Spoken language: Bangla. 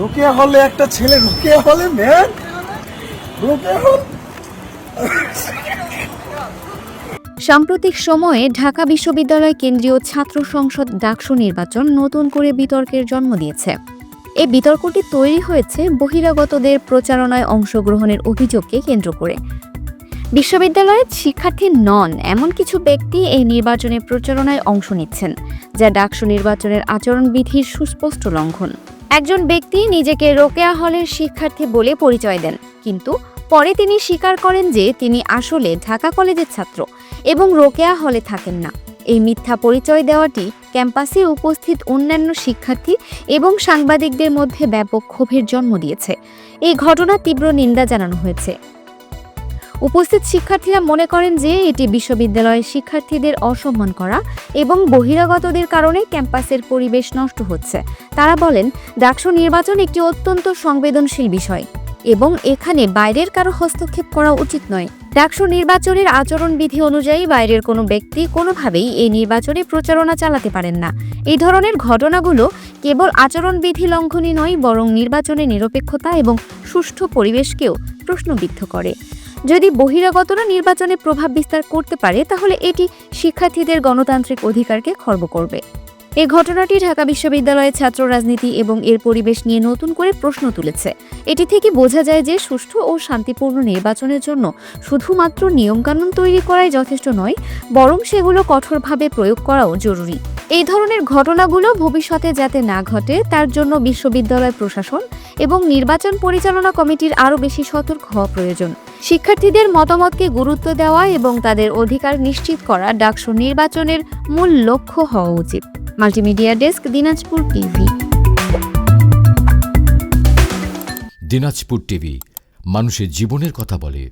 রোকেয়া হলে একটা ছেলে, রোকেয়া হলে ম্যান? রোকেয়া হল সাম্প্রতিক সময়ে ঢাকা বিশ্ববিদ্যালয় কেন্দ্রীয় ছাত্র সংসদ ডাকসু নির্বাচন নতুন করে বিতর্কের জন্ম দিয়েছে। এই বিতর্কটি তৈরি হয়েছে বহিরাগতদের প্রচারণায় অংশগ্রহণের অভিযোগকে কেন্দ্র করে। বিশ্ববিদ্যালয়ের শিক্ষার্থী নন, এমন কিছু ব্যক্তি এই নির্বাচনে প্রচারণায় অংশ নিচ্ছেন, যা ডাকসু নির্বাচনের আচরণবিধির সুস্পষ্ট লঙ্ঘন। একজন ব্যক্তি নিজেকে রোকেয়া হলের শিক্ষার্থী বলে পরিচয় দেন। কিন্তু পরে তিনি স্বীকার করেন যে তিনি আসলে ঢাকা কলেজের ছাত্র এবং রোকেয়া হলে থাকেন না। এই মিথ্যা পরিচয় দেওয়াটি ক্যাম্পাসে উপস্থিত অন্যান্য শিক্ষার্থী এবং সাংবাদিকদের মধ্যে ব্যাপক ক্ষোভের জন্ম দিয়েছে। এই ঘটনা তীব্র নিন্দা জানানো হয়েছে। উপস্থিত শিক্ষার্থীরা মনে করেন যে এটি বিশ্ববিদ্যালয়ের শিক্ষার্থীদের অসম্মান করা এবং বহিরাগতদের কারণে ক্যাম্পাসের পরিবেশ নষ্ট হচ্ছে। তারা বলেন ডাকসু নির্বাচন একটি অত্যন্ত সংবেদনশীল বিষয় এবং এখানে বাইরের কারও হস্তক্ষেপ করা উচিত নয়। ডাকসু নির্বাচনের আচরণবিধি অনুযায়ী বাইরের কোনো ব্যক্তি কোনোভাবেই এই নির্বাচনে প্রচারণা চালাতে পারেন না। এই ধরনের ঘটনাগুলো কেবল আচরণবিধি লঙ্ঘনই নয়, বরং নির্বাচনের নিরপেক্ষতা এবং সুষ্ঠু পরিবেশকেও প্রশ্নবিদ্ধ করে। যদি বহিরাগতরা নির্বাচনে প্রভাব বিস্তার করতে পারে, তাহলে এটি শিক্ষার্থীদের গণতান্ত্রিক অধিকারকে খর্ব করবে। এই ঘটনাটি ঢাকা বিশ্ববিদ্যালয়ের ছাত্র রাজনীতি এবং এর পরিবেশ নিয়ে নতুন করে প্রশ্ন তুলেছে। এটি থেকে বোঝা যায় যে সুষ্ঠু ও শান্তিপূর্ণ নির্বাচনের জন্য শুধুমাত্র নিয়মকানুন তৈরি করাই যথেষ্ট নয়, বরং সেগুলো কঠোরভাবে প্রয়োগ করাও জরুরি। এই ধরনের ঘটনাগুলো ভবিষ্যতে যাতে না ঘটে, তার জন্য বিশ্ববিদ্যালয় প্রশাসন এবং নির্বাচন পরিচালনা কমিটির আরও বেশি সতর্ক হওয়া প্রয়োজন। শিক্ষার্থীদের মতামতকে গুরুত্ব দেওয়া এবং তাদের অধিকার নিশ্চিত করা ডাকসু নির্বাচনের মূল লক্ষ্য হওয়া উচিত। Multimedia desk, Dinajpur TV. Dinajpur TV, মানুষের জীবনের কথা বলে।